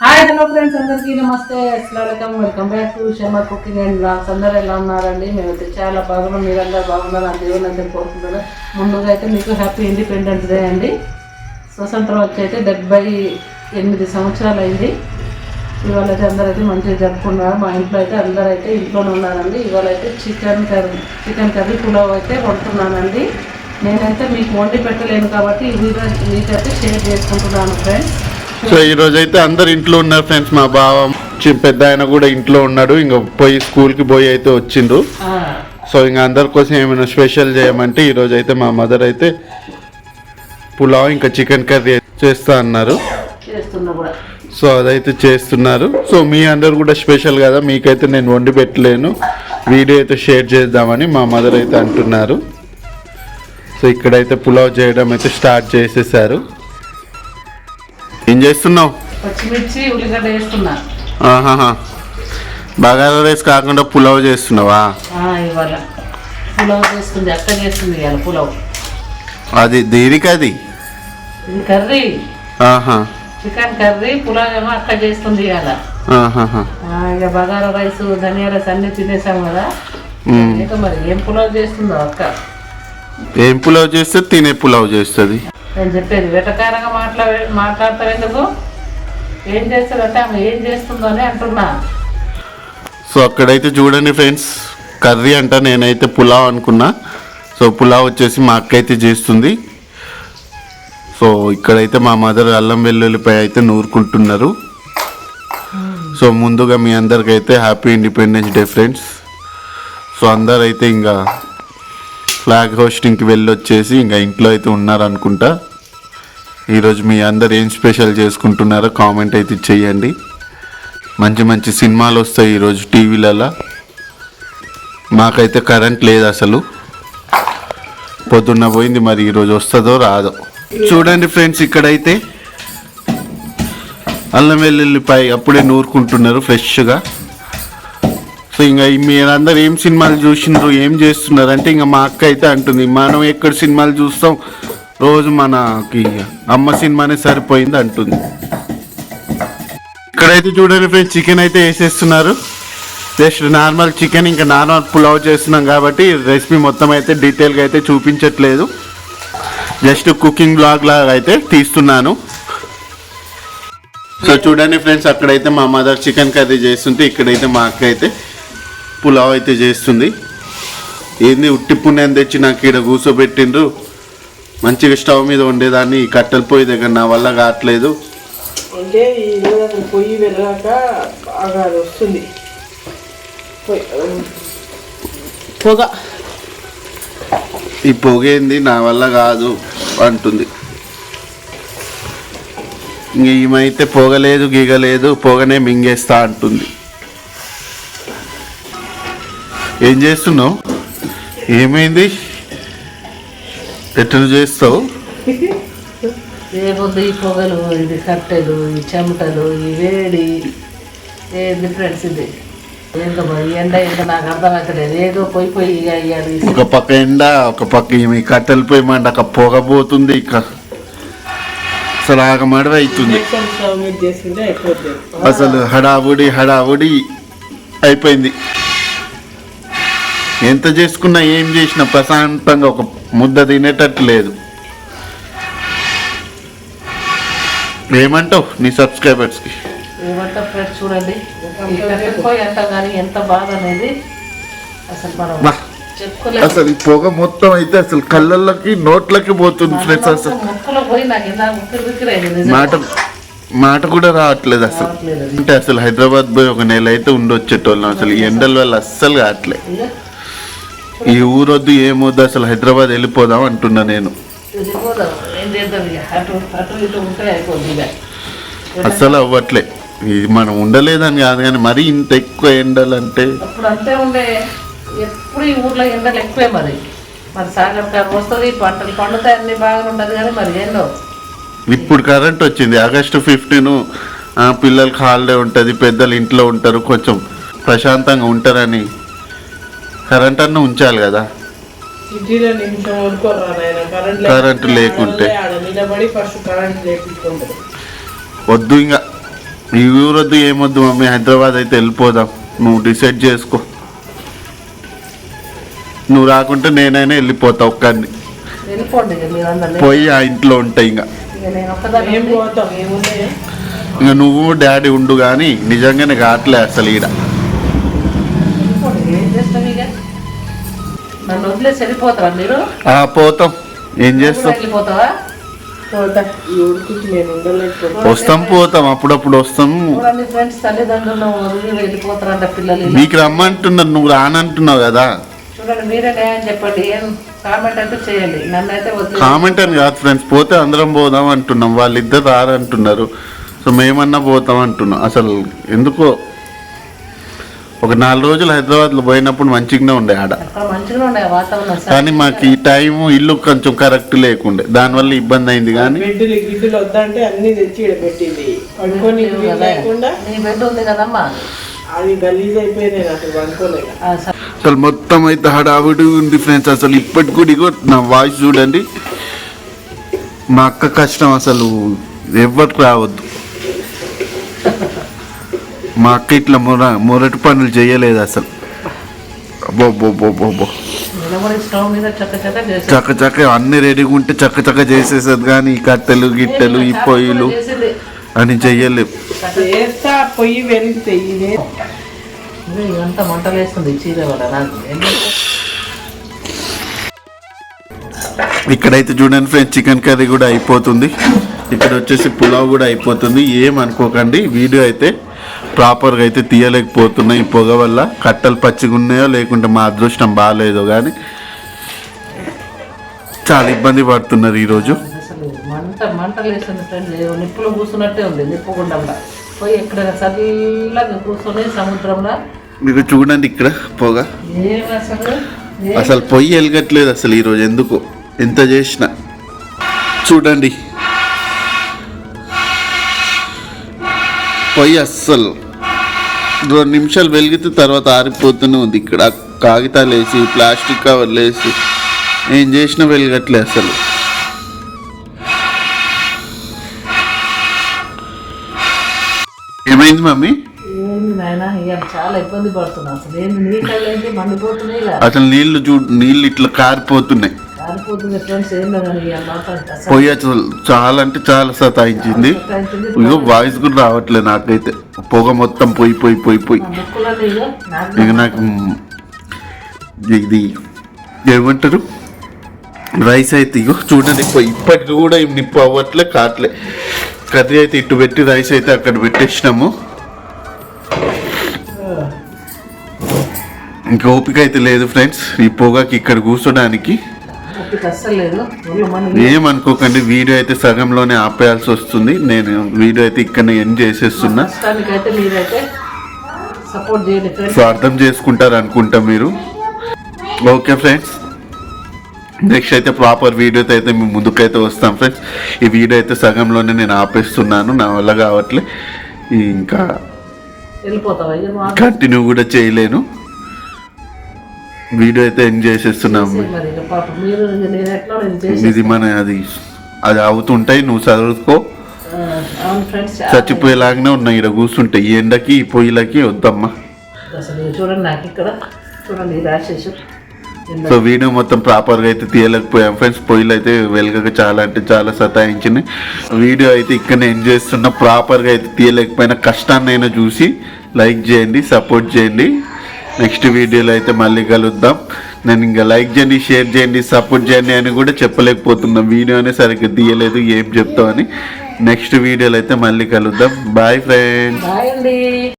Hi hello friends అందరికీ నమస్తే. అస్సలం welcome back to Sharma cooking and blogs అందరూ ఎలా ఉన్నారండి? మేమైతే చాలా బాగున్నాం. మీరందరూ బాగున్నారు? అని దేవుని అందరూ కోరుకుంటున్నాను. ముందుగా అయితే మీకు హ్యాపీ ఇండిపెండెన్స్ డే అండి. స్వతంత్రం వచ్చి అయితే డెబ్బై ఎనిమిది సంవత్సరాలు అయింది. ఇవాళ అయితే అందరూ అయితే మంచిగా జరుపుకున్నారు. మా ఇంట్లో అయితే అందరూ అయితే ఇంట్లోనే ఉన్నారండి. ఇవాళ అయితే chicken curry chicken curry pulao అయితే వండుతున్నానండి. నేనైతే మీకు వండి పెట్టలేను కాబట్టి ఈ వీడియో మీకైతే షేర్ చేసుకుంటున్నాను ఫ్రెండ్స్ సో ఈ రోజు అయితే అందరు ఇంట్లో ఉన్నారు ఫ్రెండ్స్. మా బావ చి- పెద్ద ఆయన కూడా ఇంట్లో ఉన్నాడు. ఇంకా పోయి స్కూల్కి పోయి అయితే వచ్చిండ్రు. సో ఇంకా అందరి కోసం ఏమైనా స్పెషల్ చేయమంటే ఈ రోజు అయితే మా మదర్ అయితే పులావ్ ఇంకా చికెన్ కర్రీ చేస్తా అన్నారు. సో అదైతే చేస్తున్నారు. సో మీ అందరు కూడా స్పెషల్ కదా మీకైతే నేను వండి పెట్టలేను. వీడియో అయితే షేర్ చేద్దామని మా మదర్ అయితే అంటున్నారు. సో ఇక్కడైతే పులావ్ చేయడం అయితే స్టార్ట్ చేసేసారు. ఏం చేస్తున్నావు? పచ్చిమిర్చి ఉల్లిగడ్డ వేస్తున్నా. ఆహాహా. బగారా రైస్ కాకుండా పులావ్ చేస్తున్నావా? ఇవాళ. పులావ్ చేస్తుంది అక్క చేస్తుంది ఇవాళ పులావ్. అది దేనికి అది ఇది కర్రీ. ఆహా. చికెన్ కర్రీ పులావ్ ఏమో అక్క చేస్తుంది ఇవాళ. ఆహాహా. ఆ, ఇక బగారా రైస్ ధనియా రైస్ అన్ని తినేసాం కదా. ఇంకా మరి ఏం పులావ్ చేస్తుందో అక్క? ఏం పులావ్ చేస్తే తినే పులావ్ చేస్తుంది. నేను చెప్పేది వెటకారంగా మాట్లా మాట్లాడతారు ఎందుకు? ఏం చేస్తారంటే ఆమె ఏం చేస్తుందో అని అంటున్నా. సో అక్కడైతే చూడండి ఫ్రెండ్స్ కర్రీ అంట నేనైతే పులావ్ అనుకున్నా. సో పులావ్ వచ్చేసి మా అక్క అయితే చేస్తుంది. సో ఇక్కడైతే మా మదర్ అల్లం వెల్లుల్లిపై అయితే నూరుకుంటున్నారు. సో ముందుగా మీ అందరికైతే happy independence day friends. So అందరైతే ఇంకా ఫ్లాగ్ హోస్టింగ్కి వెళ్ళి వచ్చేసి ఇంకా ఇంట్లో అయితే ఉన్నారనుకుంటా. ఈరోజు మీ అందరు ఏం స్పెషల్ చేసుకుంటున్నారో కామెంట్ అయితే చేయండి. మంచి మంచి సినిమాలు వస్తాయి ఈరోజు టీవీలలో. మాకైతే కరెంట్ లేదు అసలు. పొద్దున్న పోయింది మరి ఈరోజు వస్తుందో రాదో. చూడండి ఫ్రెండ్స్ ఇక్కడైతే అల్లం వెల్లుల్లిపాయ అప్పుడే నూరుకుంటున్నారు ఫ్రెష్గా. సో ఇంకా మీరందరూ ఏం సినిమాలు చూసినారు ఏం చేస్తున్నారు అంటే ఇంకా మా అక్క అయితే అంటుంది మనం ఎక్కడ సినిమాలు చూస్తాం? రోజు మనకి అమ్మ సినిమానే సరిపోయింది అంటుంది. ఇక్కడైతే చూడండి ఫ్రెండ్స్ చికెన్ అయితే వేసేస్తున్నారు. జస్ట్ నార్మల్ చికెన్ ఇంకా నార్మల్ పులావ్ చేస్తున్నాం కాబట్టి రెసిపీ మొత్తం అయితే డీటెయిల్గా అయితే చూపించట్లేదు. జస్ట్ కుకింగ్ బ్లాగ్ లాగా అయితే తీస్తున్నాను. సో చూడండి ఫ్రెండ్స్ అక్కడైతే మా మదర్ చికెన్ కర్రీ చేస్తుంటే ఇక్కడైతే మా అక్క అయితే పులావ్ అయితే చేస్తుంది. ఏంది ఉట్టి పుణ్యం తెచ్చి నాకు ఇక్కడ కూర్చోబెట్టిండ్రు? మంచిగా స్టవ్ మీద వండేదాన్ని ఈ కట్టెల పొయ్యి దగ్గర నా వల్ల కావట్లేదు. అంటే ఈ పొయ్యి వెళ్ళాక బాగా వస్తుంది. పొగ. ఈ పొగేంది నా వల్ల కాదు అంటుంది. ఈమైతే పొగలేదు గీగలేదు పొగనే మింగేస్తా అంటుంది. ఏం చేస్తున్నావు? ఏమైంది? ఎట్లా చేస్తావు? ఏముంది ఈ పొగలు ఇది కట్టెలు ఈ చెమటలు ఈ వేడి ఏంది ఫ్రెండ్స్ ఇది? ఏందో ఈ ఎండ ఏందో నాకు అర్థమవుతలేదు ఏదో పోయి పోయి ఇయ్యాలి ఒక పక్క ఎండ ఒక పక్క ఈమె కట్టెలు పోయి మంట పొగ పోతుంది ఇక. అసలు ఆగమడవ అవుతుంది అసలు హడావుడి హడావుడి అయిపోయింది. ఎంత చేసుకున్నా ఏం చేసినా ప్రశాంతంగా ఒక ముద్ద తినేటట్టు లేదు ఏమంటావు నీ సబ్స్క్రైబర్స్కి ఏమంటా ఫ్రెండ్స్ చూడండి. ఈ కట్టెలు పోయి అంటాం కానీ ఎంత బాధ అనేది అసలు మనం అసలు ఈ పొగ మొత్తం అయితే అసలు కళ్ళల్లోకి నోట్లకి పోతుంది ఫ్రెండ్స్ అసలు. మాట మాట కూడా రావట్లేదు అసలు. అంటే అసలు హైదరాబాద్ పోయి ఒక నెల అయితే ఉండొచ్చేటోళ్ళం. అసలు ఈ ఎండల వల్ల అస్సలు కావట్లే ఇక ఈ ఊరొద్దు ఏమొద్దు అసలు హైదరాబాద్ వెళ్ళిపోదాం అంటున్నా నేను. అస్సలు అవ్వట్లే. ఇది మనం ఉండలేదని కాదు కానీ మరీ ఇంత ఎక్కువ ఎండలంటే. అప్పుడు అంతే ఉండే. ఎప్పుడు ఈ ఊర్లో ఎండలు ఎక్కువే మరి. మరి వస్తుంది పంటలు పండుతాయి అన్ని బాగానే ఉంటుంది కానీ మరి ఏందో ఇప్పుడు కరెంట్ వచ్చింది. ఆగస్టు ఫిఫ్టీన్ పిల్లలకి హాలిడే ఉంటుంది పెద్దలు ఇంట్లో ఉంటారు కొంచెం ప్రశాంతంగా ఉంటారని. కరెంట్ అన్న ఉంచాలి కదా. కరెంట్ కరెంట్ లేకుంటే. వద్దు ఇంకా. ఈ ఊరొద్దు ఏమొద్దు మమ్మీ హైదరాబాద్ అయితే వెళ్ళిపోదాం. నువ్వు డిసైడ్ చేసుకో. నువ్వు రాకుంటే నేనైనా వెళ్ళిపోతా ఒక్కడిని. పోయి ఆ ఇంట్లో ఉంటాయి ఇంకా. ఇంకా నువ్వు డాడీ ఉండు కానీ నిజంగానే కావట్లే అసలు ఈడ. నన్ను వదిలేసి వెళ్ళిపోతారా మీరు? ఆ, పోతాం. ఏం చేస్తాం? వెళ్ళిపోతావా? పోతా. ఈ ఉడికి నేను ఉండలేకపోతే వస్తాం పోతాం. అప్పుడప్పుడు వస్తాం. నీకు రమ్మంటున్నారు నువ్వు రానంటున్నావు కదా. చూడండి మీరే న్యాయం చెప్పండి. ఏం కామెంట్ అంటే చేయండి. నన్ను అయితే వదిలి కామెంట్ అని కాదు ఫ్రెండ్స్ పోతే అందరం పోదాం అంటున్నాం. వాళ్ళిద్దరు రారంటున్నారు. సో మేమన్నా పోతాం అంటున్నాం. అసలు ఎందుకో ఒక నాలుగు రోజులు హైదరాబాద్లో పోయినప్పుడు మంచిగానే ఉండే ఆడ. కానీ మాకు ఈ టైం ఇల్లు కొంచెం కరెక్ట్ లేకుండే. దానివల్ల ఇబ్బంది అయింది కానీ అసలు మొత్తం అయితే హడావిడి ఉంది ఫ్రెండ్స్ అసలు ఇప్పటి కూడా ఇగో నా వాయిస్ చూడండి. మా అక్క కష్టం అసలు ఎవరికి రావద్దు. మా అక్క ఇట్లా మొర మొరటి పనులు చేయలేదు అసలు. అబ్బో చక్క చక్క అన్ని రెడీగా ఉంటే చక్క చక్క చేసేసేది కానీ ఈ కట్టెలు గిట్టెలు ఈ పొయ్యిలు అని చెయ్యలేవు పొయ్యి ఇదంతా వేస్తుంది చీర? ఇక్కడైతే చూడండి ఫ్రెండ్స్ చికెన్ కర్రీ కూడా అయిపోతుంది. ఇక్కడ వచ్చేసి పులావ్ కూడా అయిపోతుంది. ఏం అనుకోకండి వీడియో అయితే ప్రాపర్గా అయితే తీయలేకపోతున్నాయి. ఈ పొగ వల్ల కట్టలు పచ్చిగా ఉన్నాయో లేకుంటే మా అదృష్టం బాగాలేదో కానీ చాలా ఇబ్బంది పడుతున్నారు ఈరోజు. మంట మంటలు వేస్తుంది ఫ్రెండ్ నిప్పులు కూర్చున్నట్టే ఉంది నిప్పు గుండంలో పోయి ఎక్కడైనా చల్లగా కూర్చొని సముద్రంలో మీకు చూడండి ఇక్కడ పొగ. అసలు పొయ్యి వెలగట్లేదు అసలు ఈరోజు ఎందుకు? ఎంత చేసినా. చూడండి. పొయ్యి అస్సలు రెండు నిమిషాలు వెలిగితే తర్వాత ఆరిపోతూనే ఉంది. ఇక్కడ కాగితాలు వేసి ప్లాస్టిక్ కవర్లు వేసి. ఏం చేసినా వెలగట్లే అసలు. ఏమైంది మమ్మీ? చాలా ఇబ్బంది పడుతున్నా అసలు. నీళ్ళు అసలు నీళ్ళు చూ నీళ్ళు ఇట్లా కారిపోతున్నాయి. అసలు చాలా అంటే చాలా సతాయించింది. ఇగో వాయిస్ కూడా రావట్లేదు నాకైతే. పొగ మొత్తం పోయి పోయి పోయి పోయి. ఇక నాకు ఇది ఏమంటారు? రైస్ అయితే ఇగో చూడండి ఇప్ప- ఇప్పటికి కూడా నిప్పు అవ్వట్లే కావట్లే కర్రీ అయితే ఇటు పెట్టి రైస్ అయితే అక్కడ పెట్టేసినాము. ఇంకా ఓపిక అయితే లేదు ఫ్రెండ్స్ ఈ పొగకి ఇక్కడ కూర్చోడానికి. ఏమనుకోకండి వీడియో అయితే సగంలోనే ఆపేయాల్సి వస్తుంది. నేను వీడియో అయితే ఇక్కడ ఎండ్ చేసేస్తున్నా. సో అర్థం చేసుకుంటారు అనుకుంటా మీరు. Okay friends. నెక్స్ట్ అయితే ప్రాపర్ వీడియోతో అయితే మేము ముందుకైతే వస్తాం ఫ్రెండ్స్. ఈ వీడియో అయితే సగంలోనే నేను ఆపేస్తున్నాను. నా వల్ల కావట్లే. ఇంకా కంటిన్యూ కూడా చేయలేను. వీడియో అయితే ఎండ్ చేసేస్తున్నాము మరి ఇక పాప. మీరు ఇక నేను ఎట్లా నేను చేసి ఇది మన అది అది అవుతుంటాయి నువ్వు చదువుకో. చచ్చిపోయేలాగానే ఉన్నాయి ఇక్కడ కూర్చుంటే. ఈ ఎండకి ఈ పొయ్యిలకి వద్దమ్మా. చూడండి నాకు ఇక్కడ. చూడండి సో వీడియో మొత్తం ప్రాపర్గా అయితే తీయలేకపోయాం ఫ్రెండ్స్ పొయ్యిలు అయితే వెలుగక చాలా అంటే చాలా సతాయించింది. వీడియో అయితే ఇక్కడ నేను చేస్తున్న. ప్రాపర్గా అయితే తీయలేకపోయినా కష్టాన్ని అయినా చూసి లైక్ చేయండి సపోర్ట్ చేయండి. నెక్స్ట్ వీడియోలో అయితే మళ్ళీ కలుద్దాం. నేను ఇంకా లైక్ చేయండి షేర్ చేయండి సపోర్ట్ చేయండి అని కూడా చెప్పలేకపోతున్నా. వీడియోనే సరిగ్గా తీయలేదు ఏం చెప్తామని నెక్స్ట్ వీడియోలో అయితే మళ్ళీ కలుద్దాం. Bye friends